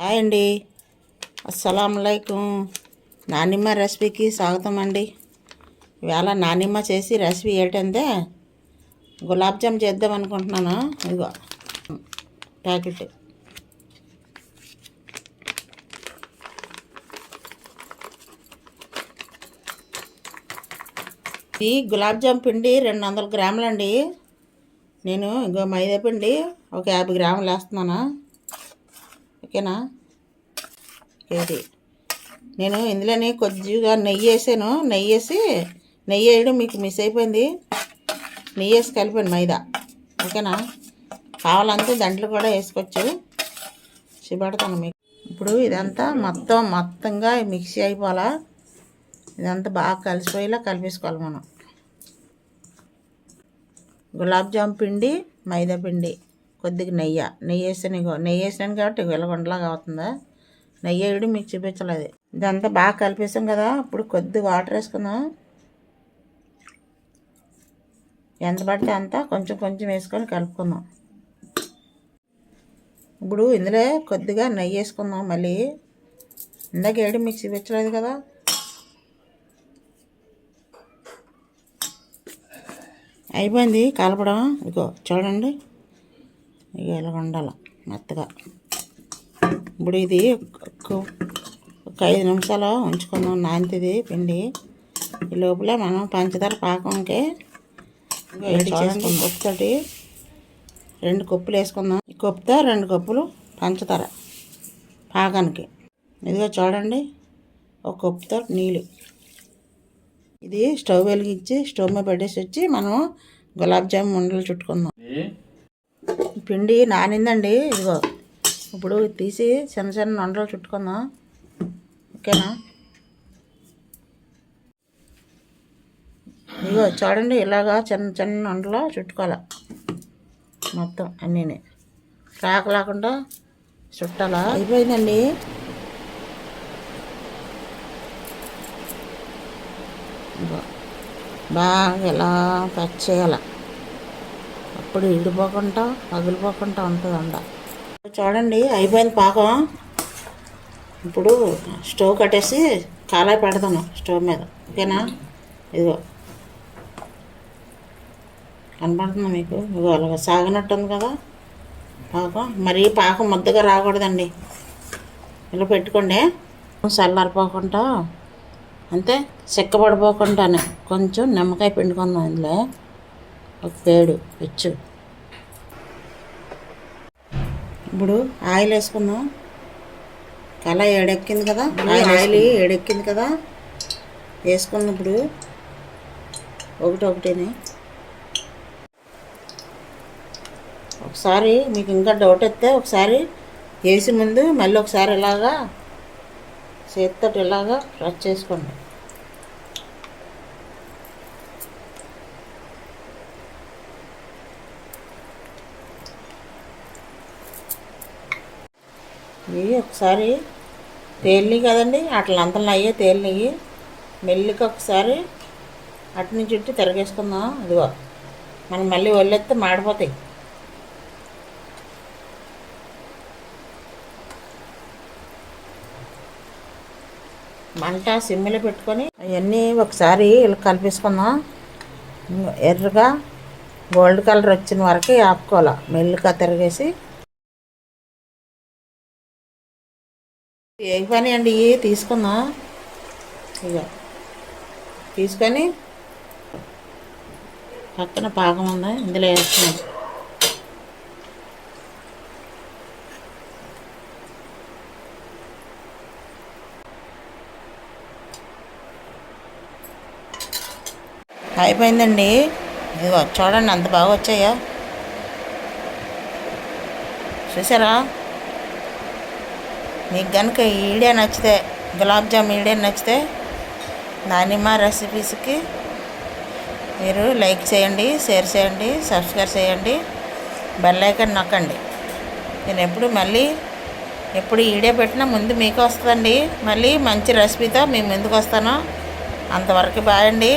Hi అండి. అస్సలంకం నానిమ్మ రెసిపీకి స్వాగతం అండి ఇవాళ నానిమ్మ చేసి రెసిపీ ఏంటంటే గులాబ్ జామ్ చేద్దాం అనుకుంటున్నాను. ఇదిగో ప్యాకెట్. ఈ గులాబ్ జామ్ పిండి రెండు వందల గ్రాములండి. నేను ఇంకో మైదా పిండి ఒక యాభై గ్రాములు వేస్తున్నాను. ఓకేనా? ఇది నేను ఇందులోనే కొద్దిగా నెయ్యి వేసాను. నెయ్యి వేసి నెయ్యి వేయడం మీకు మిస్ అయిపోయింది. నెయ్యి వేసి కలిపాను మైదా. ఓకేనా? కావాలంటే దాంట్లో కూడా వేసుకోవచ్చు. చూపెడతాను మీకు. ఇప్పుడు ఇదంతా మొత్తం మొత్తంగా మిక్సీ అయిపోవాలా? ఇదంతా బాగా కలిసిపోయేలా కలిపేసుకోవాలి మనం. గులాబ్ జామ్ పిండి మైదా పిండి. కొద్దిగా నెయ్యి. నెయ్యి వేసాను ఇగో నెయ్యి వేసాను కాబట్టి వెలగొండలాగా అవుతుందా? నెయ్యి వేయడం మీకు చూపించలేదు. ఇదంతా బాగా కలిపేసాం కదా ఇప్పుడు కొద్ది వాటర్ వేసుకుందాం. ఎంత పడితే అంత కొంచెం కొంచెం వేసుకొని కలుపుకుందాం. ఇప్పుడు ఇందులో కొద్దిగా నెయ్యి వేసుకుందాం మళ్ళీ. ఇందాక వేయడం మీకు చూపించలేదు కదా. అయిపోయింది కలపడం. ఇగో చూడండి. ఇక ఇలా ఉండాలి మెత్తగా. ఇప్పుడు ఇది ఒక- ఐదు నిమిషాలు ఉంచుకుందాం. నానితిది పిండి. ఈ లోపల మనం పంచదార పాకంకి వేడి చేసుకుందాం. కప్పుతోటి రెండు కప్పులు వేసుకుందాం. ఈ కప్పుతో రెండు కప్పులు పంచదార పాకానికి. ఇదిగో చూడండి ఒక కప్పుతో నీళ్ళు. ఇది స్టవ్ వెలిగించి స్టవ్ మీద పెట్టేసి వచ్చి మనం గులాబ్ జామ్ ఉండలు చుట్టుకుందాం. పిండి నానిందండి ఇదిగో. ఇప్పుడు తీసి చిన్న చిన్న ఉండలు చుట్టుకుందాం. ఓకేనా? ఇదిగో చూడండి ఇలాగా చిన్న చిన్న ఉండలో చుట్టుకోవాలి. మొత్తం అన్నీని. రాక లేకుండా చుట్టాలా? అయిపోయిందండి. బాగా ఇలా ప్యాక్ చేయాలి? ఎప్పుడు ఇడిపోకుండా పగిలిపోకుండా ఉంటుంది చూడండి అయిపోయింది పాకం. ఇప్పుడు స్టవ్ కట్టేసి కాలాయి పెడతాను స్టవ్ మీద. ఓకేనా? ఇదిగో. కనపడుతుంది మీకు? ఇదిగో అలాగ సాగినట్టు ఉంది కదా పాకం. మరీ పాకం ముద్దగా రాకూడదండి. ఇలా పెట్టుకోండి. చల్లారిపోకుండా అంతే చెక్కబడిపోకుండానే కొంచెం నిమ్మకాయ పిండుకుందాం ఇందులో. ఒక పేడు ఇప్పుడు ఆయిల్ వేసుకుందాం కళ ఏడెక్కింది కదా ఆయిల్ ఏడెక్కింది కదా వేసుకుందాం ఇప్పుడు ఒకటి ఒకటిని. ఒకసారి మీకు ఇంకా డౌట్ వస్తే ఒకసారి వేసి ముందు మళ్ళీ ఒకసారి ఇలాగా చేతితో ఇలాగా ప్రెస్ చేసుకోండి. ఇవి ఒకసారి తేలినాయి కదండి అట్లా అంతలు అయ్యే తేలినాయి మెల్లికి ఒకసారి అటు నుంచి ఇటు తిరగేసుకుందాం. ఇదిగో మనం మళ్ళీ ఒళ్ళెత్తే మాడిపోతాయి. మంట సిమ్మిలో పెట్టుకొని అవన్నీ ఒకసారి ఇలా కలిపేసుకుందాం. ఎర్రగా గోల్డ్ కలర్ వచ్చిన వరకు ఆపుకోవాలి. మెల్లిగా తిరిగేసి ఏ పని అండి? తీసుకున్నా తీసుకుందాం? ఇక తీసుకొని పక్కన పాకం ఉందా? ఇందులో వేస్తున్నాం. అయిపోయిందండి. ఇదిగో చూడండి అంత బాగా వచ్చాయా? చూసారా? మీకు కనుక ఈ వీడియో నచ్చితే గులాబ్ జామ్ వీడియో నచ్చితే నానిమ్మ రెసిపీస్కి మీరు లైక్ చేయండి షేర్ చేయండి సబ్స్క్రైబ్ చేయండి బెల్ ఐకన్ నొక్కండి. నేను ఎప్పుడు మళ్ళీ ఎప్పుడు ఈడే పెట్టినా ముందు మీకు వస్తుందండి. మళ్ళీ మంచి రెసిపీతో మీ ముందుకు వస్తాను. అంతవరకు బాగండి